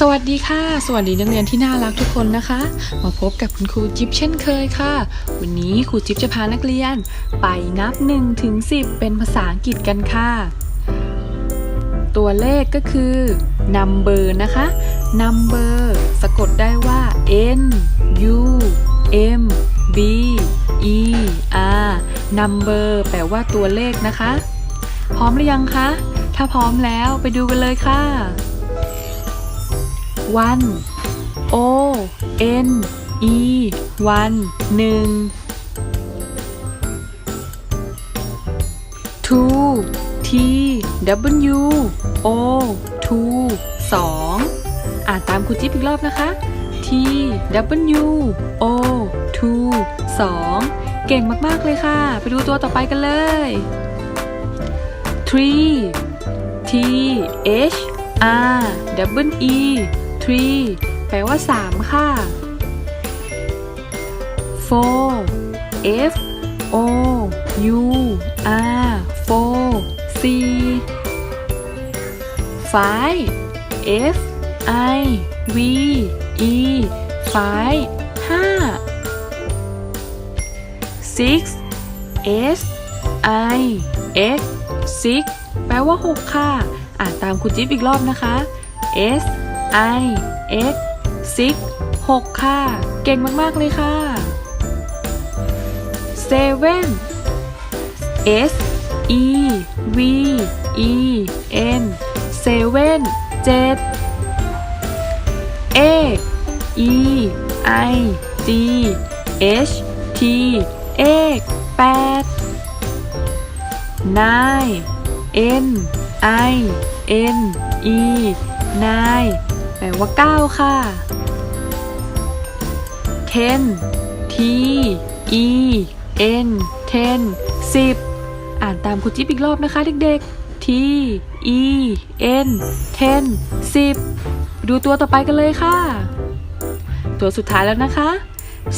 สวัสดีค่ะ สวัสดีนักเรียนที่น่ารักทุกคนนะคะ มาพบกับคุณครูจิ๊บเช่นเคยค่ะ วันนี้ครูจิ๊บจะพานักเรียน ไปนับ1ถึง10 เป็นภาษาอังกฤษกันค่ะ ตัวเลขก็คือ number นะคะ number สะกดได้ว่า n u m b e r number แปลว่าตัวเลขนะคะ พร้อมหรือยังคะ ถ้าพร้อมแล้วไปดูกันเลยค่ะ one o n e one หนึ่ง two t w o two สองอ่านตามครูจิ๊บอีกรอบนะคะ t w o two สองเก่งมากๆเลยค่ะ ไปดูตัวต่อไปกันเลย three T H R W E 3 แปลว่า 3 ค่ะ four f o u r four c five f i v e five ห้า six s i x six แปลว่า 6 ค่ะ อ่านตามคุณจิ๊บอีกรอบนะคะ s I X six 6ค่ะ เก่งมาก ๆ เลยค่ะ seven S E V E N seven เจ็ด eight E I G H T เอกแปด nine N I N E nine ลว่า 9 ค่ะ ten T E N ten 10 อ่านตามคุณจิ๊บอีกรอบนะคะเด็กๆ T E N ten 10 ดูตัวต่อไปกันเลยค่ะ ตัวสุดท้ายแล้วนะคะ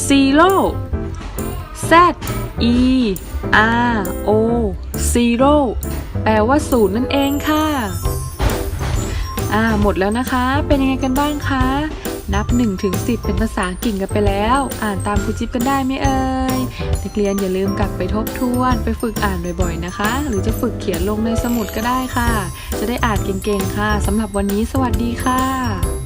zero Z E R O zero แปลว่าศูนย์นั่นเองค่ะ อ่าหมดแล้วนะคะ เป็นยังไงกันบ้างคะ นับ1ถึง10 เป็นภาษาอังกฤษกันไปแล้ว อ่านตามครูจิ๊บกันได้ไหมเอ่ยนักเรียนอย่าลืมกลับไปทบทวน ไปฝึกอ่านบ่อยๆนะคะ หรือจะฝึกเขียนลงในสมุดก็ได้ค่ะ จะได้อ่านเก่งๆค่ะสำหรับวันนี้สวัสดีค่ะ